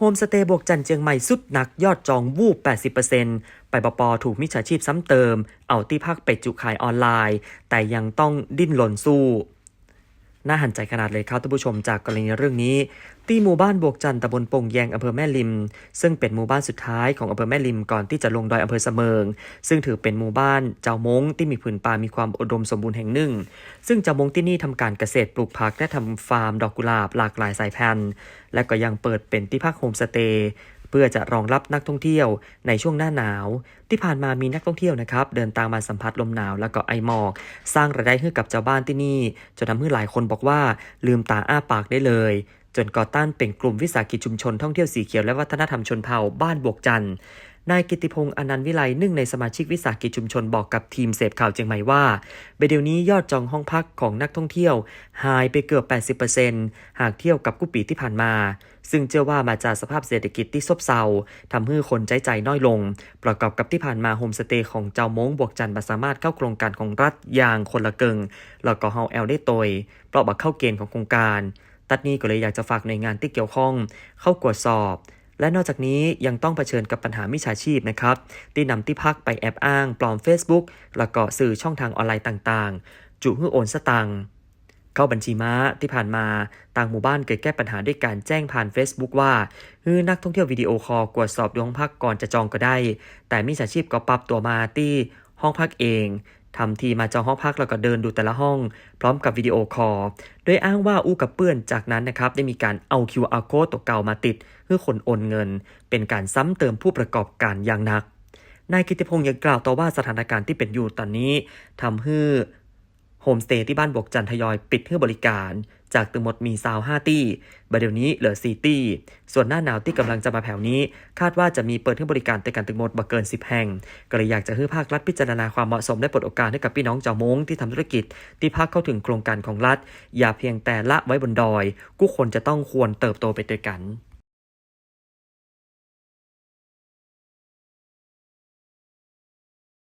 โฮมสเตย์บวกจันเจียงใหม่สุดหนักยอดจองวูบ 80%ไปปปถูกมิจฉาชีพซ้ำเติม เอาที่พักไปจุขายออนไลน์ แต่ยังต้องดิ้นหล่นสู้ น่าหันใจขนาดเลยครับท่านผู้ชมจากกรณีเรื่องนี้ ที่หมู่บ้านบวกจันต์ตำบลปงแยงอำเภอแม่ริม ซึ่งเป็นหมู่บ้านสุดท้ายของอำเภอแม่ริมก่อนที่จะลงดอยอำเภอเสมิง ซึ่งถือเป็นหมู่บ้านเจ้ามงที่มีผืนป่ามีความอุดมสมบูรณ์แห่งหนึ่ง ซึ่งเจ้ามงที่นี่ทำการเกษตรปลูกผักและทำฟาร์มดอกกุหลาบหลากหลายสายพันธุ์ และก็ยังเปิดเป็นที่พักโฮมสเตย์ เพื่อจะรองรับนักท่องเที่ยวในช่วงหน้าหนาว ที่ผ่านมามีนักท่องเที่ยวนะครับเดินทางมาสัมผัสลมหนาวแล้วก็ไอหมอก สร้างรายได้ให้กับชาวบ้านที่นี่จนทำให้หลายคนบอกว่าลืมตาอ้าปากได้เลยจนก่อตั้งเป็นกลุ่มวิสาหกิจชุมชนท่องเที่ยวสีเขียวและวัฒนธรรมชนเผ่าบ้านบวกจันทร์ นายกิติพงษ์อนันต์วิไลหนึ่งในสมาชิกวิสาหกิจชุมชนบอกกับทีมเสพข่าวเชียงใหม่ว่าเบเดี๋ยวนี้ยอดจองห้องพักของนักท่องเที่ยว หายไปเกือบ 80%หากเที่ยบกับกู้ปีที่ผ่านมา ซึ่งเชื่อว่ามาจากสภาพเศรษฐกิจที่ซบเซาทำให้คนใจใจน้อยลง ประกอบกับที่ผ่านมาโฮมสเตย์ของเจ้ามงบวกจันทร์บ่สามารถเข้าโครงการของรัฐอย่างคนละเกิงแล้วก็เฮาแอลได้ตยเพราะบักเข้าเกณฑ์ของโครงการตัดนี้ก็เลยอยากจะฝากหน่วยงานที่เกี่ยวข้อง เข้ากวดสอบ และนอกจากนี้ยังต้องเผชิญกับปัญหามิจฉาชีพนะครับที่นำที่พักไปแอบอ้าง ปลอม Facebook แล้วก็สื่อช่องทางออนไลน์ต่างๆ จุให้โอนสตังค์เข้าบัญชีม้าที่ผ่านมาต่างหมู่บ้านเกิดแก้ปัญหาด้วยการแจ้งผ่าน Facebook ว่าฮือนักท่องเที่ยววิดีโอคอลกวดสอบดวงพักก่อนจะจองก็ได้ แต่มิจฉาชีพก็ปรับตัวมาที่ห้องพักเอง ทำทีมาจองห้องพักแล้วก็เดินดูแต่ละห้อง พร้อมกับวิดีโอคอลโดยอ้างว่าอู้กับเปื้อนจากนั้นนะครับได้มีการเอา QR code ตัวเก่ามาติด เพื่อคนโอนเงิน เป็นการซ้ำเติมผู้ประกอบการอย่างหนักนายกิติพงศ์ยังกล่าวต่อว่าสถานการณ์ที่เป็นอยู่ตอนนี้ทำให้โฮมสเตย์ที่บ้านบวกจันทยอยปิดเพื่อบริการ จากตึงหมดมีซาวห้าตี้บัดเดี๋ยวนี้เหลือซีตี้ ส่วนหน้าหนาวที่กำลังจะมาแผ่วนี้ คาดว่าจะมีเปิดให้บริการแต่การตึงหมดบ่เกิน 10 แห่ง ก็เลยอยากจะให้ภาครัฐพิจารณาความเหมาะสมและเปิดโอกาสให้กับพี่น้องเจ้ามงที่ทำธุรกิจ ที่ภาคเข้าถึงโครงการของรัฐ อย่าเพียงแต่ละไว้บนดอยกู้คนจะต้องควรเติบโตไปด้วยกัน